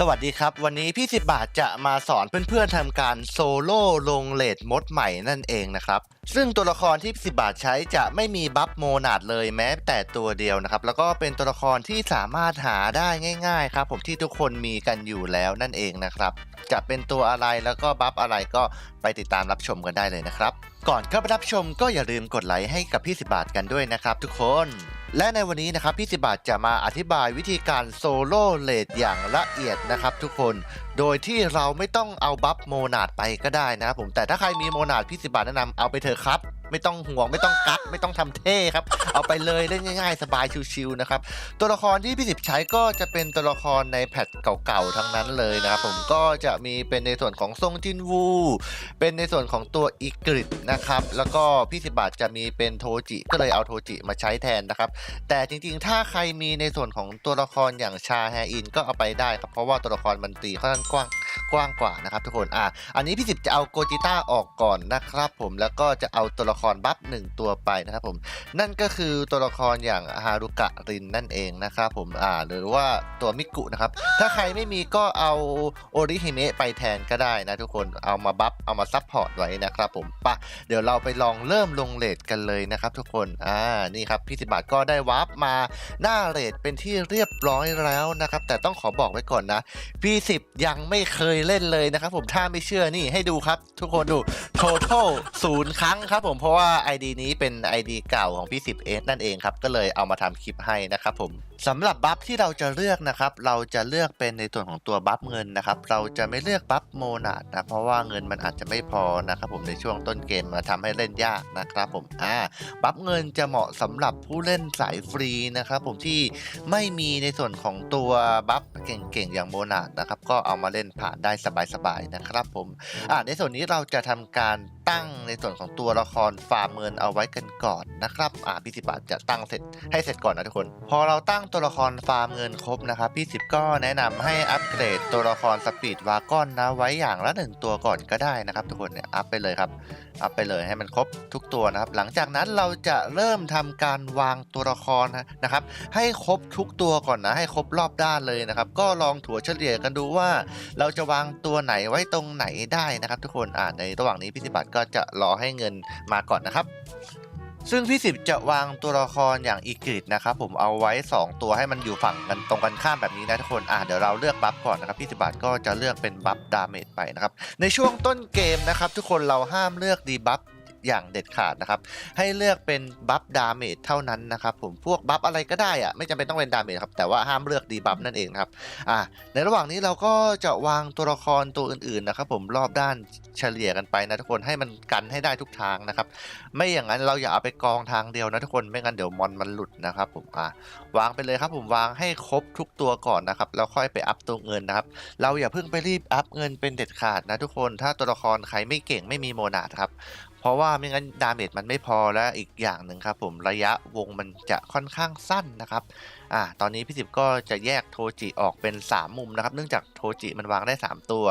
สวัสดีครับ วันนี้พี่สิบบาทจะมาสอนเพื่อนๆทำการโซโล่ลงเลดมดใหม่นั่นเองนะครับ ซึ่งตัวละครที่พี่สิบบาทใช้จะไม่มีบัฟโมนาดเลยแม้แต่ตัวเดียวนะครับ แล้วก็เป็นตัวละครที่สามารถหาได้ง่ายๆครับผมที่ทุกคนมีกันอยู่แล้วนั่นเองนะครับ จะเป็นตัวอะไรแล้วก็บัฟอะไรก็ไปติดตามรับชมกันได้เลยนะครับ ก่อนเข้าไปรับชมก็อย่าลืมกดไลค์ให้กับพี่สิบบาทกันด้วยนะครับ ทุกคน และในวันนี้นะครับพี่สิบบาทจะมาอธิบายวิธีการโซโล่เลดอย่างละเอียดนะครับทุกคน โดยที่เราไม่ต้องเอาบัฟโมนาดไปก็ได้นะครับผมแต่ถ้าใครมีโมนาดพี่สิบบาทแนะนำเอาไปเถอะครับ ไม่ต้องห่วงไม่ต้องกักไม่ต้องทำเท่ครับ เอาไปเลยเล่นง่าย ๆ สบายชิวๆนะครับตัวละครที่พี่สิบใช้ก็จะเป็นตัวละครในแพทเก่าๆทั้งนั้นเลยนะครับผมก็จะมีเป็นในส่วนของทรงจินวู เป็นในส่วนของตัวอีกริดนะครับแล้วก็พี่สิบาทจะมีเป็นโทจิก็เลยเอาโทจิมาใช้แทนนะครับแต่จริงๆ ถ้าใครมีในส่วนของตัวละครอย่างชาแฮอินก็เอาไปได้ครับเพราะว่าตัวละครมันตีค่อนข้างกว้างกว้างกว่านะครับทุกคนอะอันนี้พี่สิบจะเอาโกจิต้าออกก่อนนะครับ ผมแล้วก็จะเอาตัวละครบัฟหนึ่งตัวไปนะครับผมนั่นก็คือตัวละครอย่างฮารุกะรินนั่นเองนะครับผมอ่าหรือว่าตัวมิกุนะครับถ้าใครไม่มีก็เอาโอริฮิเมะไปแทนก็ได้นะทุกคนเอามาบัฟเอามาซับพอร์ตไว้นะครับผมปะเดี๋ยวเราไปลองเริ่มลงเลทกันเลยนะครับทุกคนอ่านี่ครับพี่สิบาทก็ได้วาร์ปมาหน้าเรทเป็นที่เรียบร้อยแล้วนะครับ แต่ต้องขอบอกไว้ก่อนนะพี่สิบยังไม่เคยเล่นเลยนะครับผมถ้าไม่เชื่อนี่ให้ดูครับ ทุกคนดู total ศูนย์ครั้งครับผมเพราะว่า ID นี้เป็น ID เก่าของพี่สิบเอนั่นเองครับ ก็เลยเอามาทำคลิปให้นะครับผมสำหรับบัฟที่เราจะเลือกนะครับ เราจะเลือกเป็นในส่วนของตัวบัฟเงินนะครับ เราจะไม่เลือกบัฟโมนาดนะ เพราะว่าเงินมันอาจจะไม่พอนะครับผมในช่วงต้นเกมมาทำให้เล่นยากนะครับผม อ่า บัฟเงินจะเหมาะสำหรับผู้เล่นสายฟรีนะครับผมที่ไม่มีในส่วนของตัวบัฟเก่งๆอย่างโมนาดนะครับ ก็เอามาเล่นผ่านได้สบายๆนะครับผม อ่าในส่วนนี้เราจะทำการตั้งในส่วนของตัวละครฟาร์มเงินเอาไว้กันก่อนนะครับอ่าพี่สิบบาทจะตั้งเสร็จให้เสร็จก่อนนะทุกคน พอเราตั้งตัวละครฟาร์มเงินครบนะครับพี่สิบก็แนะนำให้อัปเกรดตัวละครสปีดวากอนนะไว้อย่างละหนึ่งตัวก่อนก็ได้นะครับทุกคนเนี่ยอัพไปเลยครับอัพไปเลยให้มันครบทุกตัวนะครับ หลังจากนั้นเราจะเริ่มทำการวางตัวละครนะครับ ให้ครบทุกตัวก่อนนะให้ครบรอบด้านเลยนะครับ ก็ลองถั่วเฉลี่ยกันดูว่า เราจะวางตัวไหนไว้ตรงไหนได้นะครับ ทุกคนอ่าในระหว่างนี้พี่สิบัตก็จะรอให้เงินมาก่อนนะครับ ซึ่งพี่สิบจะวางตัวละครอย่างอีกริดนะครับผมเอาไว้ 2 ตัวให้มันอยู่ฝั่งกันตรงกันข้ามแบบนี้นะทุกคนอะเดี๋ยวเราเลือกบัฟก่อนนะครับพี่สิบบาทก็จะเลือกเป็นบัฟดาเมจไปนะครับในช่วงต้นเกมนะครับทุกคนเราห้ามเลือกดีบัฟ อย่างเด็ดขาดนะครับ ให้เลือกเป็นบัฟดาเมจเท่านั้นนะครับผมพวกบัฟอะไรก็ได้อะไม่จำเป็นต้องเป็นดาเมจครับแต่ว่าห้ามเลือกดีบัฟนั่นเองครับอ่าในระหว่างนี้เราก็จะวางตัวละครตัวอื่นๆนะครับผมรอบด้านเฉลี่ยกันไปนะทุกคนให้มันกันให้ได้ทุกทางนะครับไม่อย่างนั้นเราอย่าเอาไปกองทางเดียวนะทุกคนไม่งั้นเดี๋ยวมอนมันหลุดนะครับผมอ่าวางไปเลยครับผมวางให้ครบทุกตัวก่อนนะครับแล้วค่อยไปอัพตัวเงินนะครับเราอย่าเพิ่งไปรีบอัพเงินเป็นเด็ดขาดนะทุกคนถ้าตัวละครใครไม่เก่งไม่มีโมนาดครับ เพราะว่าไม่งั้นดาเมจมันไม่พอและอีกอย่างหนึ่งครับผมระยะวงมันจะค่อนข้างสั้นนะครับอ่าตอนนี้พี่สิบก็จะแยกโทจิออกเป็น 3 มุมนะครับ เนื่องจากโทจิมันวางได้ 3 ตัว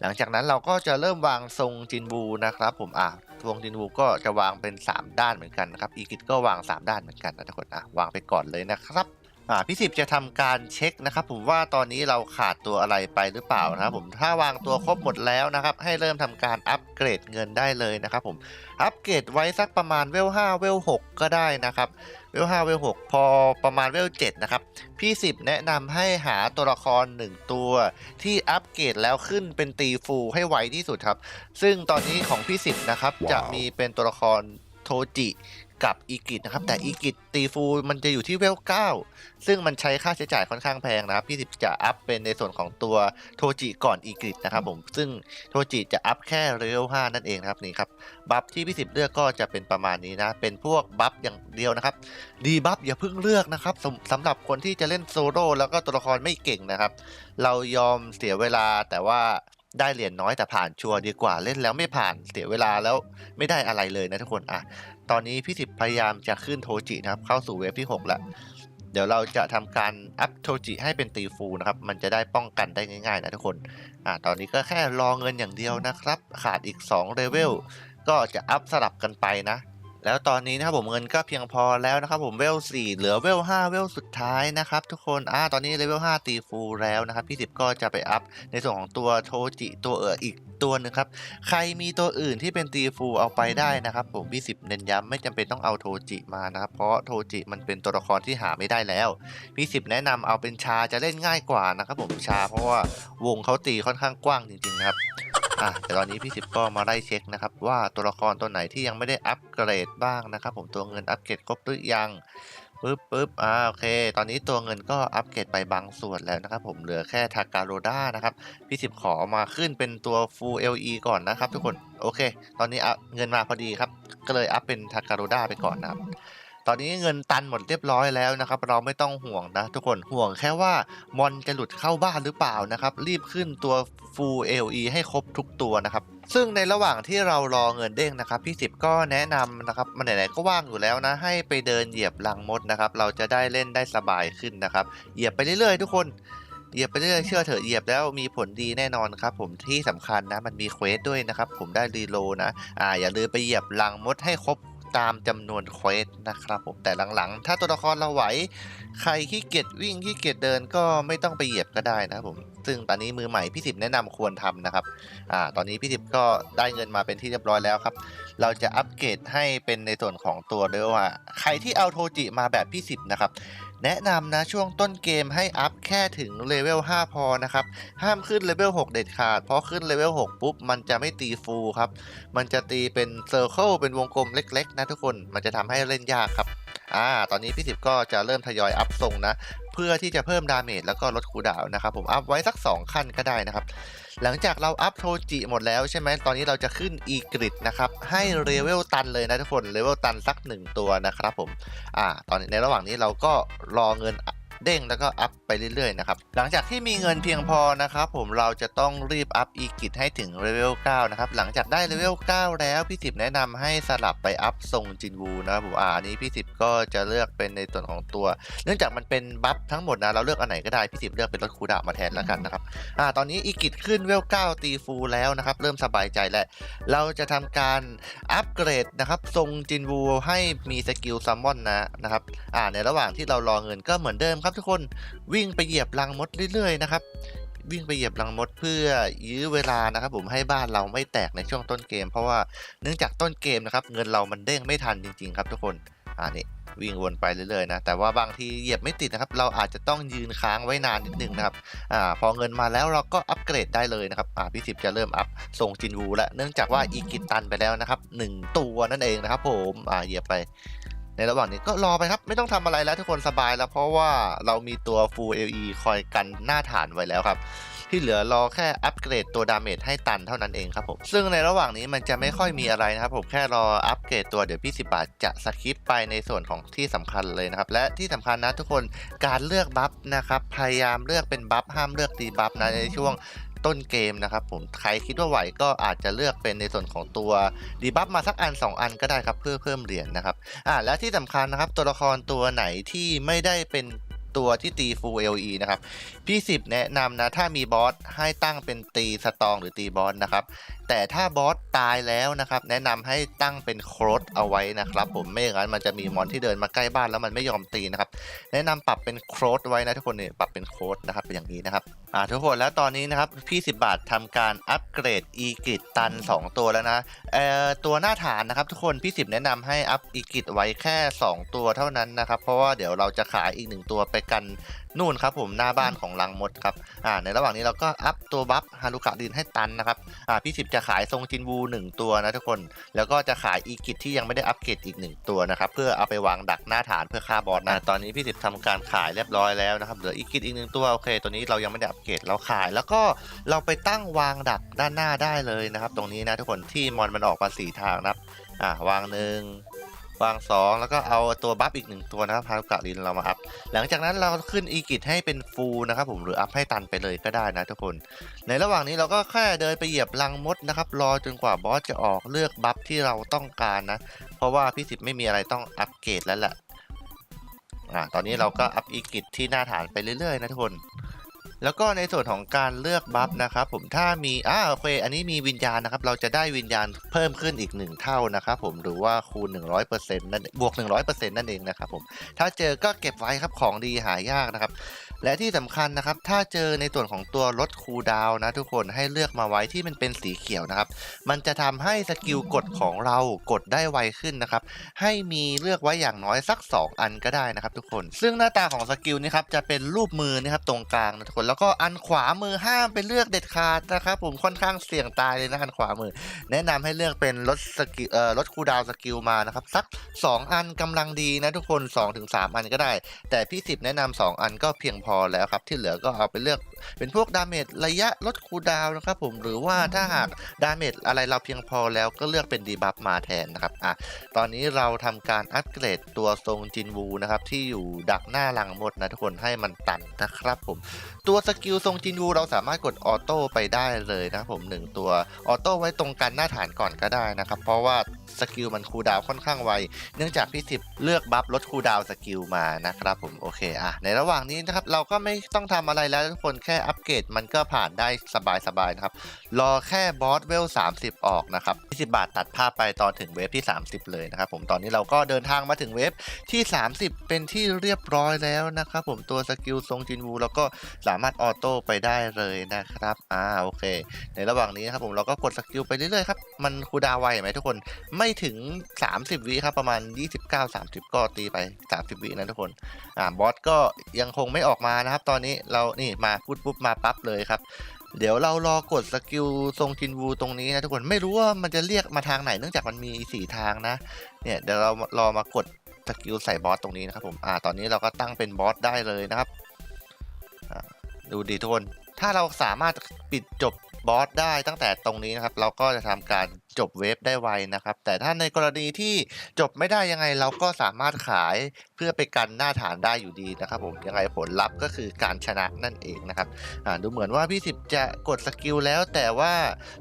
หลังจากนั้นเราก็จะเริ่มวางทรงจินบูนะครับ ผมอ่าทรงจินบูก็จะวางเป็น 3 ด้านเหมือนกันนะครับอีกิตก็วาง 3 ด้านเหมือนกันนะทุกคนอะวางไปก่อนเลยนะครับ อ่าพี่สิบจะทำการเช็คนะครับ ผมว่าตอนนี้เราขาดตัวอะไรไปหรือเปล่านะครับผมถ้าวางตัวครบหมดแล้วนะครับ ให้เริ่มทำการอัปเกรดเงินได้เลยนะครับผมอัปเกรดไว้สักประมาณเวล5เวล6ก็ได้นะครับเวล5เวล6พอประมาณเวล7นะครับพี่สิบแนะนำให้หาตัวละคร1ตัวที่อัปเกรดแล้วขึ้นเป็นตีฟูให้ไวที่สุดครับ ซึ่งตอนนี้ของพี่สิบนะครับว้าวจะมีเป็นตัวละคร โทจิกับอีกิตนะครับ แต่อีกิตตีฟูมันจะอยู่ที่เวล9ซึ่งมันใช้ค่าใช้จ่ายค่อนข้างแพงนะครับพี่สิบจะอัพเป็นในส่วนของตัวโทจิก่อนอีกิตนะครับผมซึ่งโทจิจะอัพแค่เวล5นั่นเองนะครับนี่ครับบัฟที่พี่สิบเลือกก็จะเป็นประมาณนี้นะ เป็นพวกบัฟอย่างเดียวนะครับ ดีบัฟอย่าเพิ่งเลือกนะครับสำสำหรับคนที่จะเล่นโซโล่แล้วก็ตัวละครไม่เก่งนะครับ เรายอมเสียเวลาแต่ว่า ได้เหรียญน้อยแต่ผ่านชัวร์ดีกว่าเล่นแล้วไม่ผ่านเสียเวลาแล้วไม่ได้อะไรเลยนะทุกคนอะตอนนี้พี่สิบพยายามจะขึ้นโทจินะครับ เข้าสู่เวฟที่6แล้วเดี๋ยวเราจะทำการอัพโทจิให้เป็นตีฟูนะครับมันจะได้ป้องกันได้ง่ายๆนะทุกคนอ่าตอนนี้ก็แค่รอเงินอย่างเดียวนะครับ ขาดอีก2เลเวลก็จะอัพสลับกันไปนะ แล้วตอนนี้นะครับผมเงินก็เพียงพอแล้วนะครับผมเวล4เหลือเวล5เวลสุดท้ายนะครับทุกคนอ่าตอนนี้เลเวล5ตีฟูลแล้วนะครับพี่สิบก็จะไปอัพในส่วนของตัวโทจิตัวเอออีกตัวหนึงครับ ใครมีตัวอื่นที่เป็นตีฟูลเอาไปได้นะครับผมพี่สิบเน้นย้ำไม่จำเป็นต้องเอาโทจิมานะครับเพราะโทจิมันเป็นตัวละครที่หาไม่ได้แล้วพี่สิบแนะนำเอาเป็นชาจะเล่นง่ายกว่านะครับผมชาเพราะว่าวงเขาตีค่อนข้างกว้างจริงๆนะครับ อะแต่ตอนนี้พี่สิบก็มาไล่เช็คนะครับ ว่าตัวละครตัวไหนที่ยังไม่ได้อัปเกรดบ้างนะครับ ผมตัวเงินอัปเกรดครบหรือยังปึ๊บปึ๊บอ่าโอเค ตอนนี้ตัวเงินก็อัปเกรดไปบางส่วนแล้วนะครับ ผมเหลือแค่ทาการโรด้านะครับ พี่สิบขอมาขึ้นเป็นตัว Full LE ก่อนนะครับ ทุกคน โอเค ตอนนี้อัพเงินมาพอดีครับ ก็เลยอัพเป็นทาการโรด้าไปก่อนนะครับ ตอนนี้เงินตันหมดเรียบร้อยแล้วนะครับ เราไม่ต้องห่วงนะ ทุกคนห่วงแค่ว่ามอนจะหลุดเข้าบ้านหรือเปล่านะครับ รีบขึ้นตัว Full LE ให้ครบทุกตัวนะครับซึ่งในระหว่างที่เรารอเงินเด้งนะครับพี่สิบก็แนะนำนะครับมันไหนๆก็ว่างอยู่แล้วนะ ให้ไปเดินเหยียบลังมดนะครับ เราจะได้เล่นได้สบายขึ้นนะครับ เหยียบไปเรื่อยๆ ทุกคนเหยียบไปเรื่อยเชื่อเถอะเหยียบแล้วมีผลดีแน่นอนครับ ผมที่สำคัญนะมันมีเควสด้วยนะครับ ผมได้รีโลนะอ่าอย่าลืมไปเหยียบลังมดให้ครบ ตามจำนวนเควสนะครับผมแต่หลังๆ ถ้าตัวละครเราไหว ใครขี้เกียจวิ่งขี้เกียจเดินก็ไม่ต้องไปเหยียบก็ได้นะครับผม ซึ่งตอนนี้มือใหม่พี่สิบแนะนำควรทำนะครับอ่าตอนนี้พี่สิบก็ได้เงินมาเป็นที่เรียบร้อยแล้วครับ เราจะอัปเกรดให้เป็นในส่วนของตัวด้วยว่า ใครที่เอาโทจิมาแบบพี่สิบนะครับ แนะนำนะช่วงต้นเกมให้อัพแค่ถึงเลเวล5พอนะครับ ห้ามขึ้นเลเวล6เด็ดขาด เพราะขึ้นเลเวล6ปุ๊บ มันจะไม่ตีฟูลครับ มันจะตีเป็นเซอร์เคิลเป็นวงกลมเล็ก ๆ นะทุกคนมันจะทำให้เล่นยากครับอ่าตอนนี้พี่สิบก็จะเริ่มทยอยอัพทรงนะ เพื่อที่จะเพิ่มดาเมจแล้วก็ลดคูดาวน์นะครับผมอัพไว้สัก 2 ขั้นก็ได้นะครับ หลังจากเราอัพโทจิหมดแล้วใช่ไหมตอนนี้เราจะขึ้นอีกริดนะครับ ให้เลเวลตันเลยนะทุกคนเลเวลตันสัก 1 ตัวนะครับผมอ่าตอนนี้ในระหว่างนี้เราก็รอเงิน เด้งแล้วก็อัพไปเรื่อยๆนะครับหลังจากที่มีเงินเพียงพอนะครับผมเราจะต้องรีบอัพอีกิจให้ถึงเลเวล9นะครับหลังจากได้เลเวล9แล้วพี่สิบแนะนำให้สลับไปอัพทรงจินวูนะครับผมอ่านี้พี่สิบก็จะเลือกเป็นในส่วนของตัว เนื่องจากมันเป็นบัฟทั้งหมดนะเราเลือกอันไหนก็ได้พี่สิบเลือกเป็นลดคูดาห์มาแทนแล้วกันนะครับอ่าตอนนี้อีกิจขึ้นเลเวล9ตีฟูลแล้วนะครับเริ่มสบายใจแล้วเราจะทำการอัปเกรดนะครับทรงจินวูให้มีสกิลซัมมอนนะนะครับอ่าในระหว่างที่เรารอเงินก็เหมือนเดิมครับทุกคนวิ่งไปเหยียบรังมดเรื่อยๆนะครับวิ่งไปเหยียบรังมดเพื่อยื้อเวลานะครับ ผมให้บ้านเราไม่แตกในช่วงต้นเกม เพราะว่าเนื่องจากต้นเกมนะครับ เงินเรามันเด้งไม่ทันจริง ๆ ครับทุกคนอ่านี่วิ่งวนไปเรื่อยๆนะแต่ว่าบางทีเหยียบไม่ติดนะครับ เราอาจจะต้องยืนค้างไว้นานนิดนึงนะครับอ่าพอเงินมาแล้วเราก็อัปเกรดได้เลยนะครับอ่าพี่สิบจะเริ่มอัพส่งจินวูแล้วเนื่องจากว่าอีกิตตันไปแล้วนะครับหนึ่งตัวนั่นเองนะครับ ผมอ่าเหยียบไป ในระหว่างนี้ก็รอไปครับ ไม่ต้องทำอะไรแล้วทุกคนสบายแล้วเพราะว่าเรามีตัว Full LE คอยกันหน้าฐานไว้แล้วครับที่เหลือรอแค่อัปเกรดตัวดาเมจให้ตันเท่านั้นเองครับผม ซึ่งในระหว่างนี้มันจะไม่ค่อยมีอะไรนะครับผมแค่รออัปเกรดตัวเดี๋ยวพี่สิบาทจะสคิปไปในส่วนของที่สำคัญเลยนะครับ และที่สำคัญนะทุกคนการเลือกบัฟนะครับ พยายามเลือกเป็นบัฟห้ามเลือกตีบัฟนะในช่วง ต้นเกมนะครับผมใครคิดว่าไหวก็อาจจะเลือกเป็นในส่วนของตัวดีบัฟมาสักอัน 2 อันก็ได้ครับเพื่อเพิ่มเหรียญนะครับอ่าและที่สำคัญนะครับตัวละครตัวไหนที่ไม่ได้เป็นตัวที่ตี Full LE นะครับ พี่สิบแนะนำนะ ถ้ามีบอสให้ตั้งเป็นตีสตองหรือตีบอสนะครับ แต่ถ้าบอสตายแล้วนะครับ แนะนำให้ตั้งเป็นโครดเอาไว้นะครับ ผมไม่อย่างนั้นมันจะมีมอนที่เดินมาใกล้บ้านแล้วมันไม่ยอมตีนะครับ แนะนำปรับเป็นโครดไว้นะทุกคนเนี่ยปรับเป็นโครดนะครับเป็นอย่างนี้นะครับอ่าทุกคนแล้วตอนนี้นะครับพี่สิบบาททำการอัปเกรดอีกิตตัน 2 ตัวแล้วนะเอ่อตัวหน้าฐานนะครับ ทุกคนพี่สิบแนะนำให้อัพอีกิตไว้แค่ 2 ตัวเท่านั้นนะครับ เพราะว่าเดี๋ยวเราจะขายอีกหนึ่งตัวไปกัน นู่นครับผมหน้าบ้านของลังมดครับอ่าในระหว่างนี้เราก็อัพตัวบัฟฮารุกะดินให้ตันนะครับอ่าพี่สิบจะขายทรงจินวู1 ตัวนะทุกคน แล้วก็จะขายอีกิตที่ยังไม่ได้อัปเกรดอีก 1 ตัวนะครับเพื่อเอาไปวางดักหน้าฐานเพื่อฆ่าบอสนะตอนนี้พี่สิบทำการขายเรียบร้อยแล้วนะครับเหลืออีกิตอีกหนึ่งตัวโอเค ตัวนี้เรายังไม่ได้อัปเกรดเราขาย แล้วก็เราไปตั้งวางดักด้านหน้าได้เลยนะครับ ตรงนี้นะทุกคนที่มอนมันออกมาสี่ทางนะครับอ่าวางหนึ่ง วางสองแล้วก็เอาตัวบัฟอีกหนึ่งตัวนะครับฮารุกะลินเรามาอัพ หลังจากนั้นเราขึ้นอีกิตให้เป็นฟูลนะครับผมหรืออัพให้ตันไปเลยก็ได้นะทุกคน ในระหว่างนี้เราก็แค่เดินไปเหยียบรังมดนะครับ รอจนกว่าบอสจะออกเลือกบัฟที่เราต้องการนะ เพราะว่าพี่สิบไม่มีอะไรต้องอัปเกรดแล้วแหละอ่าตอนนี้เราก็อัพอีกิตที่หน้าฐานไปเรื่อยๆนะทุกคน แล้วก็ในส่วนของการเลือกบัฟนะครับผมถ้ามีอ่าโอเคอันนี้มีวิญญาณนะครับเราจะได้วิญญาณเพิ่มขึ้นอีก 1 เท่านะครับผมหรือว่าคูณ 100%นั่นบวก 100%นั่นเองนะครับผมถ้าเจอก็เก็บไว้ครับของดีหายากนะครับ และที่สำคัญนะครับ ถ้าเจอในส่วนของตัวลดคูดาวนะทุกคนให้เลือกมาไว้ที่มันเป็นสีเขียวนะครับ มันจะทำให้สกิลกดของเรากดได้ไวขึ้นนะครับ ให้มีเลือกไว้อย่างน้อยสัก 2 อันก็ได้นะครับทุกคน ซึ่งหน้าตาของสกิลนี้ครับจะเป็นรูปมือนะครับตรงกลางนะทุกคน แล้วก็อันขวามือห้ามไปเลือกเด็ดขาดนะครับผมค่อนข้างเสี่ยงตายเลยนะอันขวามือ แนะนำให้เลือกเป็นลดสกิลเอ่อลดคูดาวสกิลมานะครับสัก 2 อันกำลังดีนะทุกคน 2-3 อันก็ได้ แต่พี่สิบแนะนำ2อันก็เพียงพพอแล้วครับ ที่เหลือก็เอาไปเลือกเป็นพวกดาเมจระยะลดคูดาวนะครับผมหรือว่าถ้าหากดาเมจอะไรเราเพียงพอแล้วก็เลือกเป็นดีบัฟมาแทนนะครับอะตอนนี้เราทำการอัปเกรดตัวทรงจินวูนะครับที่อยู่ดักหน้าลังมดนะทุกคนให้มันตันนะครับผมตัวสกิลทรงจินวูเราสามารถกดออโต้ไปได้เลยนะผมหนึ่งตัวออโต้ไว้ตรงกันหน้าฐานก่อนก็ได้นะครับ เพราะว่า สกิลมันคูลดาวค่อนข้างไว เนื่องจากพี่สิบเลือกบัฟลดคูลดาวสกิลมานะครับผมโอเคอะในระหว่างนี้นะครับเราก็ไม่ต้องทำอะไรแล้วทุกคนแค่อัปเกรดมันก็ผ่านได้สบายๆนะครับรอแค่บอสเวล 30 ออกนะครับ20 บาทตัดภาพไปตอนถึงเวฟที่ 30 เลยนะครับผมตอนนี้เราก็เดินทางมาถึงเวฟที่ 30 เป็นที่เรียบร้อยแล้วนะครับผมตัวสกิลทรงจินวูเราก็สามารถออโต้ไปได้เลยนะครับอ่าโอเค ในระหว่างนี้นะครับผมเราก็กดสกิลไปเรื่อยๆครับมันคูดาวไวไหมทุกคนไม่ถึง 30 วิครับ ประมาณ 29-30 ก็ตีไป 30 วินะทุกคน อ่าบอสก็ยังคงไม่ออกมานะครับ ตอนนี้เรานี่มาพูดปุ๊บมาปั๊บเลยครับ เดี๋ยวเรารอกดสกิลทรงจินวูตรงนี้นะทุกคนไม่รู้ว่ามันจะเรียกมาทางไหนเนื่องจากมันมีสีทางนะเนี่ยเดี๋ยวเรารอมากดสกิลใส่บอสตรงนี้นะครับผมอ่าตอนนี้เราก็ตั้งเป็นบอสได้เลยนะครับดูดีทุกคน ถ้าเราสามารถปิดจบ บอสได้ตั้งแต่ตรงนี้นะครับ เราก็จะทำการจบเวฟได้ไวนะครับ แต่ถ้าในกรณีที่จบไม่ได้ยังไงเราก็สามารถขายเพื่อไปกันหน้าฐานได้อยู่ดีนะครับผมยังไงผลลัพธ์ก็คือการชนะนั่นเองนะครับดูเหมือนว่าพี่สิบจะกดสกิลแล้ว แต่ว่า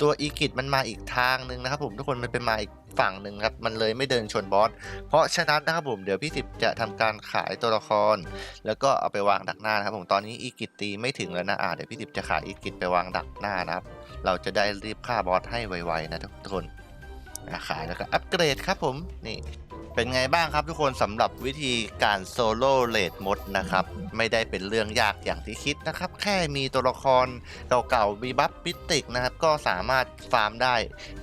ตัวอีกิตมันมาอีกทางหนึ่งนะครับผมทุกคนมันเป็นมาอีก ฝั่งหนึ่งครับมันเลยไม่เดินชนบอสเพราะฉะนั้นนะครับผมเดี๋ยวพี่สิบจะทำการขายตัวละคร แล้วก็เอาไปวางดักหน้านะครับผมตอนนี้อีกิจตีไม่ถึงแล้วนะอ่าเดี๋ยวพี่สิบจะขายอีกิจไปวางดักหน้านะครับ เราจะได้รีบฆ่าบอสให้ไวๆนะทุกคนขายแล้วก็อัปเกรดครับผมนี่เป็นไงบ้างครับทุกคนสำหรับวิธีการโซโล่เลดมดนะครับ ไม่ได้เป็นเรื่องยากอย่างที่คิดนะครับ แค่มีตัวละครเก่าๆมีบัฟปิติกนะครับ ก็สามารถฟาร์มได้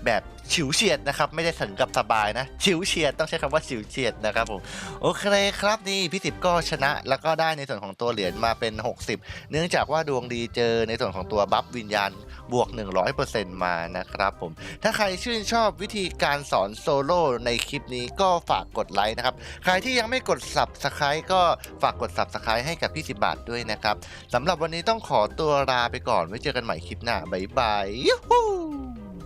แบบ ฉิวเฉียดนะครับไม่ได้ถึงกับสบายนะฉิวเฉียดต้องใช้คำว่าฉิวเฉียดนะครับผมโอเคครับนี่พี่สิบก็ชนะ แล้วก็ได้ในส่วนของตัวเหรียญมาเป็น 60 เนื่องจากว่าดวงดีเจอในส่วนของตัวบัฟวิญญาณบวก 100%มานะครับผมถ้าใครชื่นชอบวิธีการสอนโซโล่ในคลิปนี้ก็ฝากกดไลค์นะครับใครที่ยังไม่กด Subscribe ก็ฝากกด Subscribe ให้กับพี่สิบบาทด้วยนะครับสำหรับวันนี้ต้องขอตัวลาไปก่อนไว้เจอกันใหม่คลิปหน้าบ๊ายบายยูฮู